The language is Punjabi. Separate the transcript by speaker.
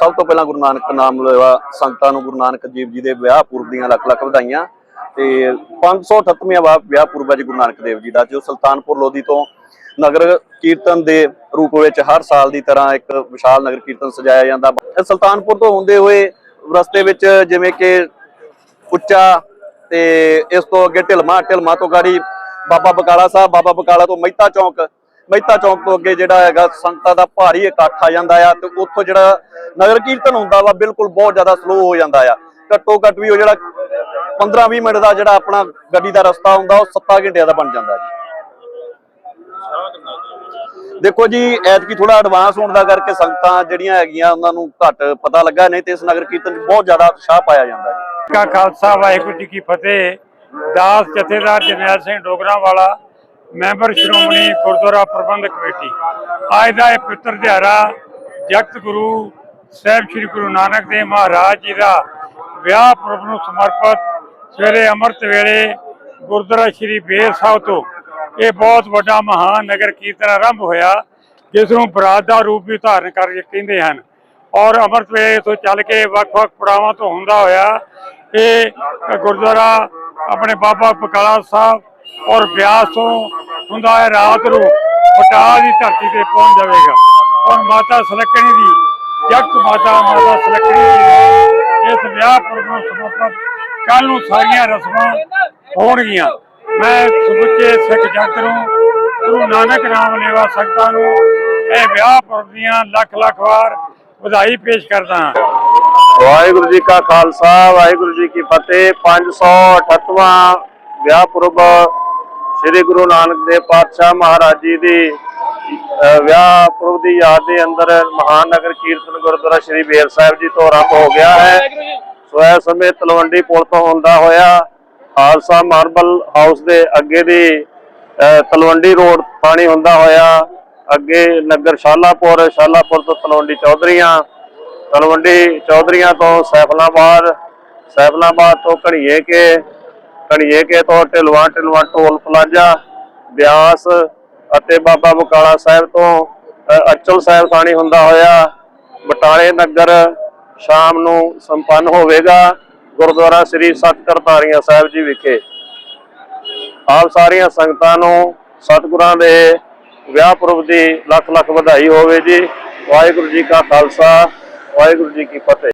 Speaker 1: ਸਭ ਤੋਂ ਪਹਿਲਾਂ ਗੁਰੂ ਨਾਨਕ ਨਾਮ ਲੈਵਾ ਸੰਗਤਾਂ ਨੂੰ ਗੁਰੂ ਨਾਨਕ ਦੇਵ ਜੀ ਦੇ ਵਿਆਹ ਪੁਰਬ ਦੀਆਂ ਲੱਖ ਲੱਖ ਵਧਾਈਆਂ ਤੇ 538ਵਾਂ ਵਿਆਹ ਪੁਰਬ ਹੈ ਜੀ ਗੁਰੂ ਨਾਨਕ ਦੇਵ ਜੀ ਦਾ, ਜੋ ਸੁਲਤਾਨਪੁਰ ਲੋਧੀ ਤੋਂ ਨਗਰ ਕੀਰਤਨ ਦੇ ਰੂਪ ਵਿੱਚ ਹਰ ਸਾਲ ਦੀ ਤਰ੍ਹਾਂ ਇੱਕ ਵਿਸ਼ਾਲ ਨਗਰ ਕੀਰਤਨ ਸਜਾਇਆ ਜਾਂਦਾ। ਸੁਲਤਾਨਪੁਰ ਤੋਂ ਹੁੰਦੇ ਹੋਏ ਰਸਤੇ ਵਿੱਚ ਜਿਵੇਂ ਕਿ ਉੱਚਾ ਤੇ ਇਸ ਤੋਂ ਅੱਗੇ ਢਿਲਮਾ ਢਿਲਮਾ ਤੋਂ ਗਾੜੀ ਬਾਬਾ ਬਕਾਲਾ ਸਾਹਿਬ, ਬਾਬਾ ਬਕਾਲਾ ਤੋਂ ਮਹਿਤਾ ਚੌਂਕ ਮਹਿਤਾ ਚੌਂਕ ਤੋਂ ਅੱਗੇ ਜਿਹੜਾ ਹੈਗਾ ਸੰਗਤਾਂ ਦਾ ਭਾਰੀ ਇਕੱਠ ਆ ਜਾਂਦਾ ਆ ਤੇ ਉੱਥੋਂ ਜਿਹੜਾ ਨਗਰ ਕੀਰਤਨ ਹੁੰਦਾ ਵਾ ਬਿਲਕੁਲ ਬਹੁਤ ਜ਼ਿਆਦਾ ਸਲੋ ਹੋ ਜਾਂਦਾ ਆ। ਘੱਟੋ ਘੱਟ ਵੀ ਉਹ ਜਿਹੜਾ 15-20 ਮਿੰਟ ਦਾ ਜਿਹੜਾ ਆਪਣਾ ਗੱਡੀ ਦਾ ਰਸਤਾ ਹੁੰਦਾ, ਉਹ 7 ਘੰਟਿਆਂ ਦਾ ਬਣ ਜਾਂਦਾ ਜੀ। ਦੇਖੋ ਜੀ, ਐਤਕੀ ਥੋੜਾ ਐਡਵਾਂਸ ਹੋਣ ਦਾ ਕਰਕੇ ਸੰਗਤਾਂ ਜਿਹੜੀਆਂ ਹੈਗੀਆਂ ਉਹਨਾਂ ਨੂੰ ਘੱਟ ਪਤਾ ਲੱਗਾ, ਨਹੀਂ ਤੇ ਇਸ ਨਗਰ ਕੀਰਤਨ 'ਚ ਬਹੁਤ ਜ਼ਿਆਦਾ ਉਤਸ਼ਾਹ ਪਾਇਆ ਜਾਂਦਾ ਜੀ।
Speaker 2: ਕਾ ਖਾਲਸਾ, ਵਾਹਿਗੁਰੂ ਜੀ ਕੀ ਫਤਿਹ। ਦਾਸ ਜਥੇਦਾਰ ਜਰਨੈਲ ਸਿੰਘ ਡੋਗਰਾ ਵਾਲਾ ਮੈਂਬਰ ਸ਼੍ਰੋਮਣੀ ਗੁਰਦੁਆਰਾ ਪ੍ਰਬੰਧਕ ਕਮੇਟੀ। ਅੱਜ ਦਾ ਇਹ ਪਵਿੱਤਰ ਦਿਹਾੜਾ ਜਗਤ ਗੁਰੂ ਸਾਹਿਬ ਸ੍ਰੀ ਗੁਰੂ ਨਾਨਕ ਦੇਵ ਮਹਾਰਾਜ ਜੀ ਦਾ ਵਿਆਹ ਪੁਰਬ ਨੂੰ ਸਮਰਪਿਤ ਸਵੇਰੇ ਅੰਮ੍ਰਿਤ ਵੇਲੇ ਗੁਰਦੁਆਰਾ ਸ੍ਰੀ ਬੇਰ ਸਾਹਿਬ ਤੋਂ ਇਹ ਬਹੁਤ ਵੱਡਾ ਮਹਾਨ ਨਗਰ ਕੀਰਤਨ ਆਰੰਭ ਹੋਇਆ ਜਿਸ ਨੂੰ ਬਰਾਤ ਦਾ ਰੂਪ ਵੀ ਧਾਰਨ ਕਰਕੇ ਕਹਿੰਦੇ ਹਨ। ਔਰ ਅੰਮ੍ਰਿਤ ਵੇਲੇ ਤੋਂ ਚੱਲ ਕੇ ਵੱਖ-ਵੱਖ ਪੜਾਵਾਂ ਤੋਂ ਹੁੰਦਾ ਹੋਇਆ ਇਹ ਗੁਰਦੁਆਰਾ ਆਪਣੇ ਬਾਬਾ ਬਕਾਲਾ ਸਾਹਿਬ ਔਰ ਬਿਆਸ ਤੋਂ ਹੁੰਦਾ ਹੈ ਰਾਤ ਨੂੰ ਬਟਾਲਾ ਦੀ ਧਰਤੀ ਤੇ ਪਹੁੰਚ ਜਾਵੇਗਾ। ਔਰ ਮਾਤਾ ਸਲਕਣੀ ਦੀ ਜਗਤ ਮਾਤਾ ਮਾਤਾ ਸਲਕਣੀ ਜੀ ਇਸ ਵਿਆਹ ਪੁਰਬ ਨੂੰ ਸਮਰਪਿਤ ਕੱਲ ਨੂੰ ਸਾਰੀਆਂ ਰਸਮਾਂ ਹੋਣਗੀਆਂ। ਮੈਂ ਸਮੁੱਚੇ ਸਿੱਖ ਜਗਤ ਨੂੰ, ਗੁਰੂ ਨਾਨਕ ਨਾਮ ਲੈਵਾ ਸੰਗਤਾਂ ਨੂੰ ਇਹ ਵਿਆਹ ਪੁਰਬ ਦੀਆਂ ਲੱਖ ਲੱਖ ਵਾਰ ਵਧਾਈ ਪੇਸ਼ ਕਰਦਾ ਹਾਂ।
Speaker 1: ਵਾਹਿਗੁਰੂ ਜੀ ਕਾ ਖਾਲਸਾ, ਵਾਹਿਗੁਰੂ ਜੀ ਕੀ ਫਤਿਹ। 538ਵਾਂ ਵਿਆਹ ਪੁਰਬ ਸ੍ਰੀ ਗੁਰੂ ਨਾਨਕ ਦੇਵ ਪਾਤਸ਼ਾਹ ਮਹਾਰਾਜ ਜੀ ਦੀ ਵਿਆਹ ਪੁਰਬ ਦੀ ਯਾਦ ਦੇ ਅੰਦਰ ਮਹਾਨ ਨਗਰ ਕੀਰਤਨ ਗੁਰਦੁਆਰਾ ਸ੍ਰੀ ਬੇਰ ਸਾਹਿਬ ਜੀ ਤੋਂ ਆਰੰਭ ਹੋ ਗਿਆ ਹੈ। ਸੋ ਇਸ ਸਮੇਂ ਤਲਵੰਡੀ ਪੁਲ ਤੋਂ ਹੁੰਦਾ ਹੋਇਆ ਖਾਲਸਾ ਮਾਰਬਲ ਹਾਊਸ ਦੇ ਅੱਗੇ ਦੀ ਤਲਵੰਡੀ ਰੋਡ ਪਾਣੀ ਹੁੰਦਾ ਹੋਇਆ। ਅੱਗੇ ਨਗਰ ਸ਼ਾਲਾਪੁਰ ਸ਼ਾਲਾਪੁਰ ਤੋਂ ਤਲਵੰਡੀ ਚੌਧਰੀਆਂ ਤਲਵੰਡੀ ਚੌਧਰੀਆਂ ਤੋਂ ਸੈਫਲਾਬਾਦ ਸੈਫਲਾਬਾਦ ਤੋਂ ਘੜੀਏ ਕੇ ਘੜੀਏ ਕੇ ਤੋਂ ਢਿਲਵਾ ਢਿਲਵਾ ਟੋਲ ਪਲਾਜ਼ਾ, ਬਿਆਸ ਅਤੇ ਬਾਬਾ ਬਕਾਲਾ ਸਾਹਿਬ ਤੋਂ ਅਚਲ ਸਾਹਿਬ ਸਾਣੀ ਹੁੰਦਾ ਹੋਇਆ ਬਟਾਲੇ ਨਗਰ ਸ਼ਾਮ ਨੂੰ ਸੰਪੰਨ ਹੋਵੇਗਾ ਗੁਰਦੁਆਰਾ ਸ੍ਰੀ ਸਤਕਰਤਾਰੀਆਂ ਸਾਹਿਬ ਜੀ ਵਿਖੇ। ਆਪ ਸਾਰੀਆਂ ਸੰਗਤਾਂ ਨੂੰ ਸਤਿਗੁਰਾਂ ਦੇ ਵਿਆਹ ਪੁਰਬ ਦੀ ਲੱਖ ਲੱਖ ਵਧਾਈ ਹੋਵੇ ਜੀ। ਵਾਹਿਗੁਰੂ ਜੀ ਕਾ ਖਾਲਸਾ, ਵਾਹਿਗੁਰੂ ਜੀ ਕੀ ਫਤਿਹ।